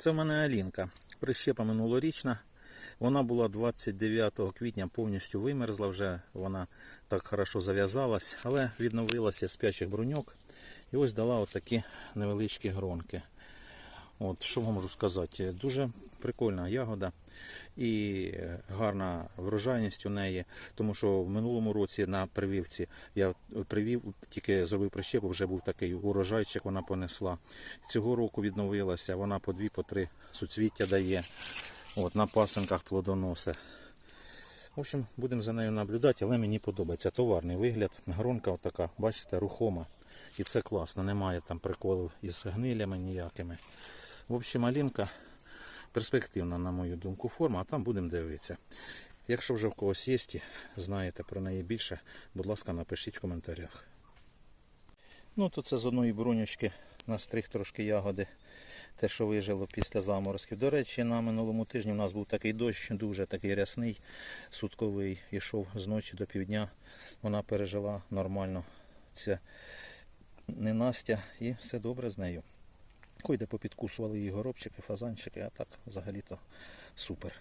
Це в мене Алінка. Прищепа минулорічна. Вона була 29 квітня повністю вимерзла вже. Вона так хорошо зав'язалась, але відновилася з п'ячих бруньок. І ось дала отакі невеличкі гронки. От, що вам можу сказати? Дуже прикольна ягода і гарна врожайність у неї, тому що в минулому році на прививці я привів, тільки зробив прищепу, вже був такий урожайчик, вона понесла. Цього року відновилася, вона по дві, по три суцвіття дає. От, на пасинках плодоноси. В общем, будемо за нею наблюдати, але мені подобається товарний вигляд. Гронка отака, бачите, рухома. І це класно, немає там приколів із гнилями ніякими. В общем, Алінка перспективна, на мою думку, форма, а там будемо дивитися. Якщо вже в когось є, знаєте про неї більше, будь ласка, напишіть в коментарях. Ну, то це з одної бронючки настриг трошки ягоди, те, що вижило після заморозків. До речі, на минулому тижні у нас був такий дощ, дуже такий рясний, сутковий, йшов з ночі до півдня. Вона пережила нормально. Це не Настя і все добре з нею. Койде попідкусували її горобчики, фазанчики, а так взагалі-то супер.